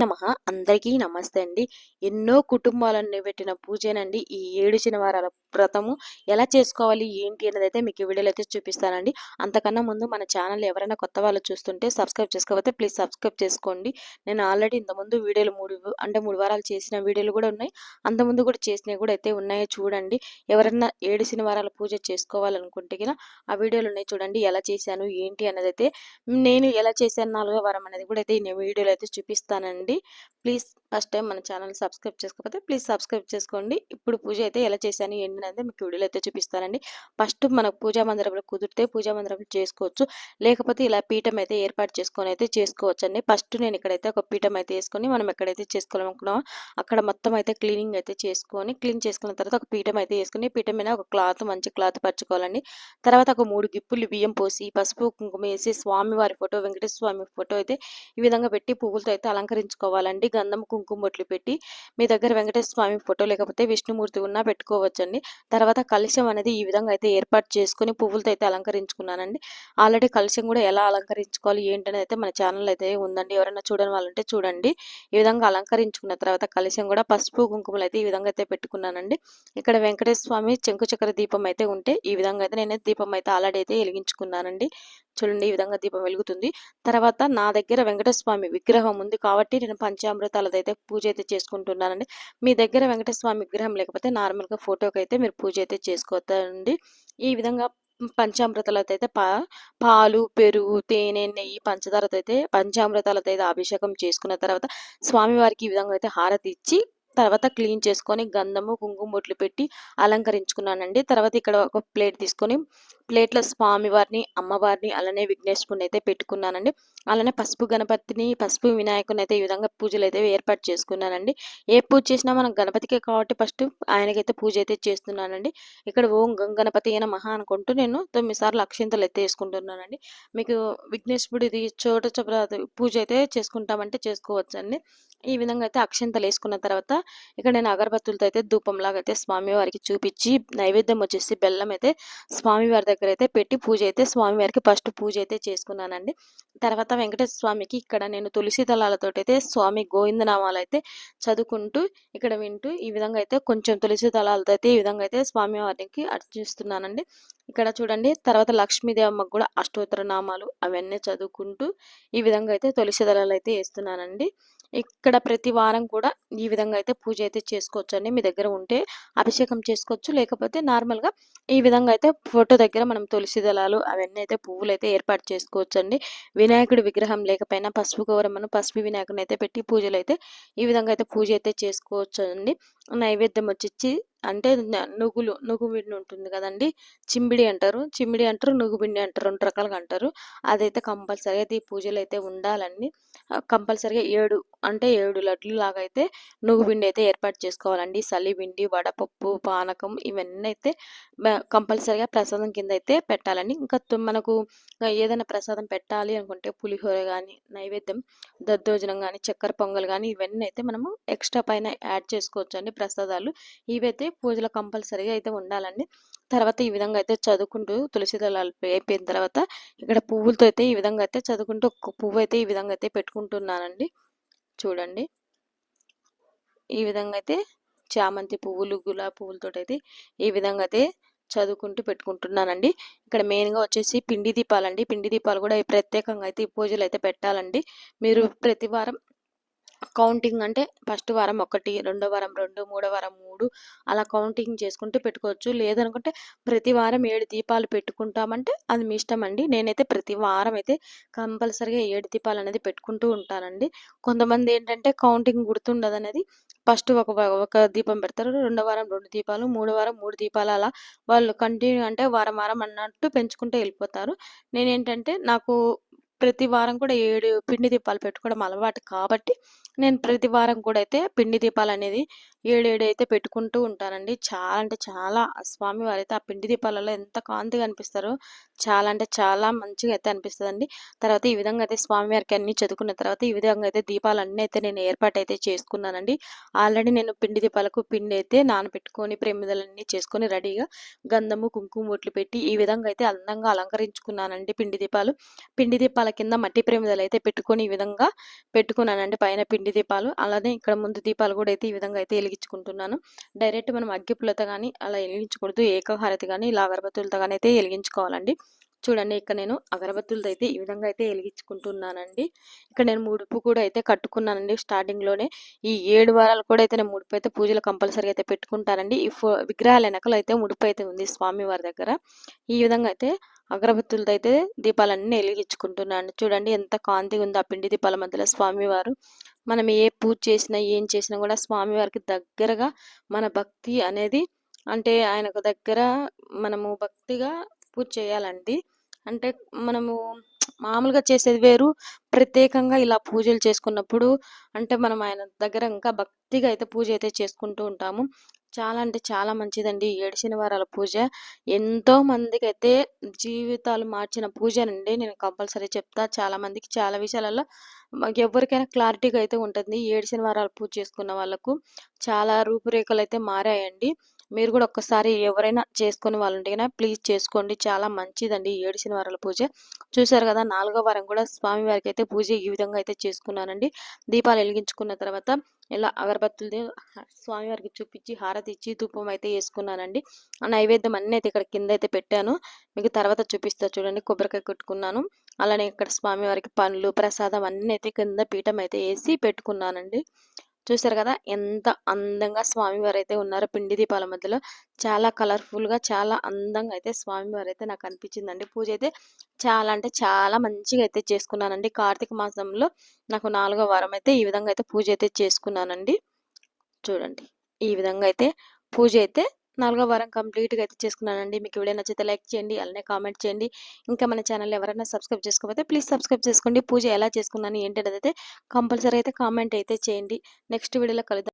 నమ. అందరికీ నమస్తే అండి. ఎన్నో కుటుంబాలను పెట్టిన పూజేనండి. ఈ ఏడు శనివారాల వ్రతము ఎలా చేసుకోవాలి ఏంటి అనేది అయితే మీకు వీడియోలో అయితే చూపిస్తానండి. అంతకన్నా ముందు మన ఛానల్ ఎవరైనా కొత్త వాళ్ళు చూస్తుంటే సబ్స్క్రైబ్ చేసుకోకపోతే ప్లీజ్ సబ్స్క్రైబ్ చేసుకోండి. నేను ఆల్రెడీ ఇంతకుముందు వీడియోలు మూడు అంటే మూడు వారాలు చేసిన వీడియోలు కూడా ఉన్నాయి. అంతకుముందు కూడా చేసినవి కూడా అయితే ఉన్నాయో చూడండి. ఎవరైనా ఏడు శనివారాల పూజ చేసుకోవాలనుకుంటే కదా ఆ వీడియోలు ఉన్నాయి చూడండి. ఎలా చేశాను ఏంటి అనేది అయితే నేను ఎలా చేశాను నాలుగో వారం అనేది కూడా అయితే నేను వీడియోలో అయితే చూపిస్తానండి. ప్లీజ్ ఫస్ట్ టైం మన ఛానల్ సబ్స్క్రైబ్ చేసుకోకపోతే ప్లీజ్ సబ్స్క్రైబ్ చేసుకోండి. ఇప్పుడు పూజ అయితే ఎలా చేశాను ఏంటి అనేది మీకు వీడియోలో అయితే చూపిస్తానండి. ఫస్ట్ మనకు పూజా మందిరంలో కుదిరితే పూజా మందిరంలో చేసుకోవచ్చు. లేకపోతే ఇలా పీఠం అయితే ఏర్పాటు చేసుకొని అయితే చేసుకోవచ్చు అండి ఫస్ట్ నేను ఇక్కడైతే ఒక పీఠం అయితే వేసుకొని మనం ఎక్కడైతే చేసుకోవాలనుకున్నామో అక్కడ మొత్తం అయితే క్లీనింగ్ అయితే చేసుకొని క్లీన్ చేసుకున్న తర్వాత ఒక పీఠం అయితే వేసుకొని పీఠం మీద ఒక క్లాత్ మంచి క్లాత్ పరచుకోవాలండి. తర్వాత ఒక మూడు గిప్పులు బియ్యం పోసి పసుపు కుంకుమ వేసి స్వామివారి ఫోటో వెంకటేశ్వర స్వామి ఫోటో అయితే ఈ విధంగా పెట్టి పువ్వులతో అయితే చేసుకోవాలండి గంధం కుంకుమ బొట్లు పెట్టి మీ దగ్గర వెంకటేశ్వర స్వామి ఫోటో లేకపోతే విష్ణుమూర్తి ఉన్నా పెట్టుకోవచ్చండి. తర్వాత కలశం అనేది ఈ విధంగా అయితే ఏర్పాటు చేసుకుని పువ్వులతో అయితే అలంకరించుకున్నానండి. ఆల్రెడీ కలశం కూడా ఎలా అలంకరించుకోవాలి ఏంటనేది అయితే మన ఛానల్ అయితే ఉందండి. ఎవరైనా చూడని వాళ్ళంటే చూడండి. ఈ విధంగా అలంకరించుకున్న తర్వాత కలశం కూడా పసుపు కుంకుమలు అయితే ఈ విధంగా అయితే పెట్టుకున్నానండి. ఇక్కడ వెంకటేశ్వర స్వామి చెంకు చక్ర దీపం అయితే ఉంటే ఈ విధంగా అయితే నేను దీపం అయితే ఆల్రెడీ అయితే వెలిగించుకున్నానండి. చూడండి ఈ విధంగా దీపం వెలుగుతుంది. తర్వాత నా దగ్గర వెంకటేశ్వర స్వామి విగ్రహం ఉంది కాబట్టి నేను పంచామృతాలతో అయితే పూజ అయితే చేసుకుంటున్నానండి. మీ దగ్గర వెంకటస్వామి స్వామి విగ్రహం లేకపోతే నార్మల్గా ఫోటోకి అయితే మీరు పూజ అయితే చేసుకోవద్దండి ఈ విధంగా పంచామృతాలతో అయితే పా పాలు పెరుగు తేనె నెయ్యి పంచదారతో అయితే పంచామృతాలతో అయితే అభిషేకం చేసుకున్న తర్వాత స్వామివారికి ఈ విధంగా అయితే హారతి ఇచ్చి తర్వాత క్లీన్ చేసుకొని గంధము కుంకుమ బొట్లు పెట్టి అలంకరించుకున్నానండి. తర్వాత ఇక్కడ ఒక ప్లేట్ తీసుకొని ప్లేట్ల స్వామివారిని అమ్మవారిని అలానే విఘ్నేశ్వరుని అయితే పెట్టుకున్నానండి. అలానే పసుపు గణపతిని పసుపు వినాయకుని అయితే ఈ విధంగా పూజలు అయితే ఏర్పాటు చేసుకున్నానండి. ఏ పూజ చేసినా మనం గణపతికే కాబట్టి ఫస్ట్ ఆయనకైతే పూజ అయితే చేస్తున్నానండి. ఇక్కడ ఓం గణపతి అయిన మహా అనుకుంటూ నేను తొమ్మిది సార్లు అక్షింతలు అయితే వేసుకుంటున్నానండి. మీకు విఘ్నేశ్వరుడిది చోట చోట పూజ అయితే చేసుకుంటామంటే చేసుకోవచ్చండి. ఈ విధంగా అయితే అక్షింతలు వేసుకున్న తర్వాత ఇక్కడ నేను అగరబత్తులతో అయితే ధూపంలాగా అయితే స్వామివారికి చూపించి నైవేద్యం వచ్చేసి బెల్లం అయితే స్వామివారి దగ్గర అయితే పెట్టి పూజ అయితే స్వామివారికి ఫస్ట్ పూజ అయితే చేసుకున్నానండి. తర్వాత వెంకటేశ్వర స్వామికి ఇక్కడ నేను తులసి దళాలతో అయితే స్వామి గోవిందనామాలు అయితే చదువుకుంటూ ఇక్కడ వింటూ ఈ విధంగా అయితే కొంచెం తులసి దళాలతో అయితే ఈ విధంగా అయితే స్వామివారికి అర్చిస్తున్నానండి. ఇక్కడ చూడండి తర్వాత లక్ష్మీదేవమ్మకు కూడా అష్టోత్తర నామాలు అవన్నీ చదువుకుంటూ ఈ విధంగా అయితే తులసి దళాలు అయితే వేస్తున్నానండి. ఇక్కడ ప్రతి వారం కూడా ఈ విధంగా అయితే పూజ అయితే చేసుకోవచ్చు అండి మీ దగ్గర ఉంటే అభిషేకం చేసుకోవచ్చు. లేకపోతే నార్మల్గా ఈ విధంగా అయితే ఫోటో దగ్గర మనం తులసి దళాలు అవన్నీ అయితే పువ్వులు అయితే ఏర్పాటు చేసుకోవచ్చు అండి వినాయకుడి విగ్రహం లేకపోయినా పసుపు గౌరమ్మను పసుపు వినాయకుని అయితే పెట్టి పూజలు అయితే ఈ విధంగా అయితే పూజ అయితే చేసుకోవచ్చు అండి నైవేద్యం వచ్చి అంటే నువ్వులు నువ్వుపిండి ఉంటుంది కదండి. చిమ్మిడి అంటారు. చిమ్మిడి అంటారు నువ్వుపిండి అంటారు. రెండు రకాలుగా అంటారు. అదైతే కంపల్సరీగా ఈ పూజలు అయితే ఉండాలండి. కంపల్సరీగా ఏడు అంటే ఏడు లడ్లు లాగా అయితే నువ్వుపిండి అయితే ఏర్పాటు చేసుకోవాలండి. సలిపిండి వడపప్పు పానకం ఇవన్నీ అయితే కంపల్సరీగా ప్రసాదం కింద అయితే పెట్టాలండి. ఇంకా మనకు ఏదైనా ప్రసాదం పెట్టాలి అనుకుంటే పులిహోర కానీ నైవేద్యం దద్దోజనం కానీ చక్కెర పొంగల్ కానీ ఇవన్నీ అయితే మనము ఎక్స్ట్రా పైన యాడ్ చేసుకోవచ్చు అండి ప్రసాదాలు ఇవైతే పూజలో కంపల్సరీగా అయితే ఉండాలండి. తర్వాత ఈ విధంగా అయితే చదువుకుంటూ తులసి దళాలు అయిపోయిన తర్వాత ఇక్కడ పువ్వులతో అయితే ఈ విధంగా అయితే చదువుకుంటూ ఒక్క పువ్వు అయితే ఈ విధంగా అయితే పెట్టుకుంటున్నానండి. చూడండి. ఈ విధంగా అయితే చామంతి పువ్వులు గులాబీ పువ్వులతో అయితే ఈ విధంగా అయితే చదువుకుంటూ పెట్టుకుంటున్నానండి. ఇక్కడ మెయిన్గా వచ్చేసి పిండి దీపాలండి. పిండి దీపాలు కూడా ప్రత్యేకంగా అయితే ఈ పూజలు అయితే పెట్టాలండి. మీరు ప్రతి వారం కౌంటింగ్ అంటే ఫస్ట్ వారం ఒకటి రెండో వారం రెండు మూడో వారం మూడు అలా కౌంటింగ్ చేసుకుంటూ పెట్టుకోవచ్చు. లేదనుకుంటే ప్రతి వారం ఏడు దీపాలు పెట్టుకుంటామంటే అది మీ ఇష్టం అండి. నేనైతే ప్రతి వారం అయితే కంపల్సరీగా ఏడు దీపాలు అనేది పెట్టుకుంటూ ఉంటానండి. కొంతమంది ఏంటంటే కౌంటింగ్ గుర్తుండదు అనేది ఫస్ట్ ఒక ఒక దీపం పెడతారు రెండో వారం రెండు దీపాలు మూడో వారం మూడు దీపాలు అలా వాళ్ళు కంటిన్యూ అంటే వారం వారం అన్నట్టు పెంచుకుంటూ వెళ్ళిపోతారు. నేనేంటంటే నాకు ప్రతి వారం కూడా ఏడు పిండి దీపాలు పెట్టుకోవడం అలవాటు కాబట్టి నేను ప్రతి వారం కూడా అయితే పిండి దీపాలు అనేది ఏడేడైతే అయితే పెట్టుకుంటూ ఉంటానండి చాలా అంటే చాలా స్వామి వారైతే ఆ పిండి దీపాలలో ఎంత కాంతిగా అనిపిస్తారో చాలా అంటే చాలా మంచిగా అయితే అనిపిస్తుందండి తర్వాత ఈ విధంగా అయితే స్వామివారికి అన్ని చదువుకున్న తర్వాత ఈ విధంగా అయితే దీపాలు అన్నీ అయితే నేను ఏర్పాటు అయితే చేసుకున్నానండి. ఆల్రెడీ నేను పిండి దీపాలకు పిండి అయితే నానబెట్టుకొని ప్రేమిదలన్నీ చేసుకొని రెడీగా గంధము, కుంకుమ బొట్లు పెట్టి ఈ విధంగా అయితే అందంగా అలంకరించుకున్నానండి పిండి దీపాలు. పిండి దీపాల కింద మట్టి ప్రేమిదలు అయితే పెట్టుకొని ఈ విధంగా పెట్టుకున్నానండి పైన పిండి దీపాలు. అలానే ఇక్కడ ముందు దీపాలు కూడా అయితే ఈ విధంగా అయితే వెలిగి వెలిగించుకుంటున్నాను డైరెక్ట్ మనం అగ్గిపుల్లతో కానీ అలా వెలిగించకూడదు ఏకహారతి కానీ ఇలా అగరబత్తులతో కానీ అయితే వెలిగించుకోవాలండి చూడండి ఇక్కడ నేను అగరబత్తులతో అయితే ఈ విధంగా అయితే వెలిగించుకుంటున్నానండి ఇక్కడ నేను ముడుపు కూడా అయితే కట్టుకున్నానండి స్టార్టింగ్‌లోనే. ఈ ఏడు వారాలు కూడా అయితే నేను ముడుపు అయితే పూజలు కంపల్సరీగా అయితే పెట్టుకుంటానండి. ఈ ఫో విగ్రహాల వెనకాల అయితే ముడుపు అయితే ఉంది స్వామివారి దగ్గర. ఈ విధంగా అయితే అగరబత్తులతో అయితే దీపాలన్నీ వెలిగించుకుంటున్నాను చూడండి ఎంత కాంతి ఉందో ఆ పిండి దీపాల మధ్యలో స్వామివారు. మనం ఏ పూజ చేసినా, ఏం చేసినా కూడా స్వామివారికి దగ్గరగా మన భక్తి అనేది అంటే ఆయనకు దగ్గర మనము భక్తిగా పూజ చేయాలండి. అంటే మనము మామూలుగా చేసేది వేరు. ప్రత్యేకంగా ఇలా పూజలు చేసుకున్నప్పుడు అంటే మనం ఆయన దగ్గర ఇంకా భక్తిగా అయితే పూజ అయితే చేసుకుంటూ ఉంటాము. చాలా అంటే చాలా మంచిదండి ఏడు శనివారాల పూజ. ఎంతో మందికైతే జీవితాలు మార్చిన పూజనండి నేను కంపల్సరీ చెప్తా. చాలా మందికి చాలా విషయాలలో ఎవరికైనా క్లారిటీగా అయితే ఉంటుంది. ఏడు శనివారాలు పూజ చేసుకున్న వాళ్ళకు చాలా రూపురేఖలు అయితే మారాయండి. మీరు కూడా ఒక్కసారి ఎవరైనా చేసుకునే వాళ్ళు ఉంటే ప్లీజ్ చేసుకోండి. చాలా మంచిదండి ఏడు శనివారాల పూజ. చూసారు కదా! నాలుగో వారం కూడా స్వామివారికి అయితే పూజ ఈ విధంగా అయితే చేసుకున్నానండి. దీపాలు వెలిగించుకున్న తర్వాత ఇలా అగరబత్తులు స్వామివారికి చూపించి హారతి ఇచ్చి ధూపం అయితే వేసుకున్నానండి ఆ నైవేద్యం అన్నీ అయితే ఇక్కడ కింద అయితే పెట్టాను. మీకు తర్వాత చూపిస్తా చూడండి. కొబ్బరికాయ కొట్టుకున్నాను. అలానే ఇక్కడ స్వామివారికి పండ్లు, ప్రసాదం అన్నీ అయితే కింద పీఠం అయితే వేసి పెట్టుకున్నానండి. చూసారు కదా! ఎంత అందంగా స్వామివారైతే ఉన్నారో పిండి దీపాల మధ్యలో. చాలా కలర్‌ఫుల్‌గా చాలా అందంగా అయితే స్వామివారైతే నాకు అనిపించిందండి. పూజ అయితే చాలా అంటే చాలా మంచిగా అయితే చేసుకున్నానండి. కార్తీక మాసంలో నాకు నాలుగో వారం అయితే ఈ విధంగా అయితే పూజ అయితే చేసుకున్నానండి. చూడండి. ఈ విధంగా అయితే పూజ అయితే నాలుగో వారం కంప్లీట్‌గా అయితే చేసుకున్నానండి. మీకు వీడియో నచ్చితే లైక్ చేయండి. అలానే కామెంట్ చేయండి. ఇంకా మన ఛానల్ ఎవరైనా సబ్స్క్రైబ్ చేసుకోకపోతే ప్లీజ్ సబ్స్క్రైబ్ చేసుకోండి. పూజ ఎలా చేసుకున్నాను ఏంటంటే అయితే కంపల్సరీ అయితే కామెంట్ అయితే చేయండి. నెక్స్ట్ వీడియోలో కలుద్దాం.